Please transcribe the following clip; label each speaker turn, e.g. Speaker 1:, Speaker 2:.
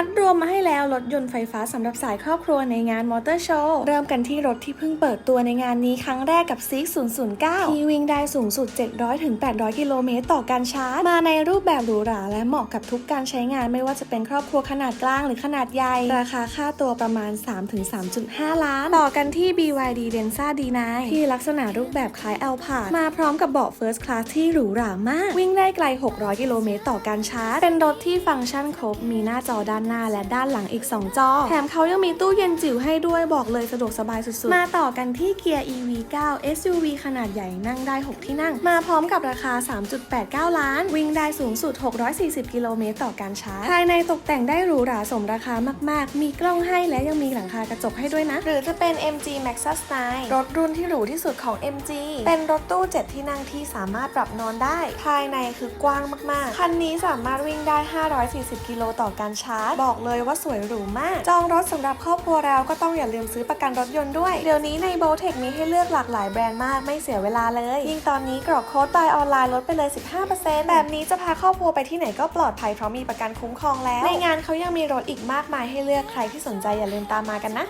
Speaker 1: มัดรวมมาให้แล้วรถยนต์ไฟฟ้าสำหรับสายครอบครัวในงานมอเตอร์โชว์เริ่มกันที่รถที่เพิ่งเปิดตัวในงานนี้ครั้งแรกกับ z 009 ที่วิ่งได้สูงสุด 700-800 กิโลเมตรต่อการชาร์จ มาในรูปแบบหรูหราและเหมาะกับทุกการใช้งานไม่ว่าจะเป็นครอบครัวขนาดกลางหรือขนาดใหญ่ ราคาค่าตัวประมาณ 3-3.5 ล้าน ต่อกันที่ BYD Denza D9 ที่ลักษณะรูปแบบคล้าย Alphard มาพร้อมกับเบาะ First Class ที่หรูหรามาก วิ่งได้ไกล 600 กิโลเมตรต่อการชาร์จ เป็นรถที่ฟังก์ชันครบมีหน้าจอด้านหน้าและด้านหลังอีก 2 จอ แถมเขายังมีตู้เย็นจิ๋วให้ด้วยบอกเลยสะดวกสบายสุดๆ มาต่อกันที่เกียร์ EV9 SUV ขนาดใหญ่นั่งได้ 6 ที่นั่ง มาพร้อมกับราคา 3.89 ล้าน วิ่งได้สูงสุด 640 กิโลเมตรต่อการชาร์จ ภายในตกแต่งได้หรูหราสมราคามาก ๆ มีกล้องให้และยังมีหลังคากระจกให้ด้วยนะ หรือจะเป็น MG Maxus 9รถรุ่นที่หรูที่สุดของ MG เป็นรถตู้ 7 ที่นั่งที่สามารถปรับนอนได้ ภายในคือกว้างมาก ๆ คันนี้สามารถวิ่งได้ 540 กิโลต่อการชาร์จบอกเลยว่าสวยหรูมาก จองรถสำหรับครอบครัวเราก็ต้องอย่าลืมซื้อประกันรถยนต์ด้วย เดี๋ยวนี้ในโบเทคมีให้เลือกหลากหลายแบรนด์มากไม่เสียเวลาเลย ยิ่งตอนนี้กรอกโค้ดตายออนไลน์ลดไปเลย 15%แบบนี้จะพาครอบครัวไปที่ไหนก็ปลอดภัยเพราะมีประกันคุ้มครองแล้ว ในงานเขายังมีรถอีกมากมายให้เลือกใครที่สนใจอย่าลืมตามมากันนะ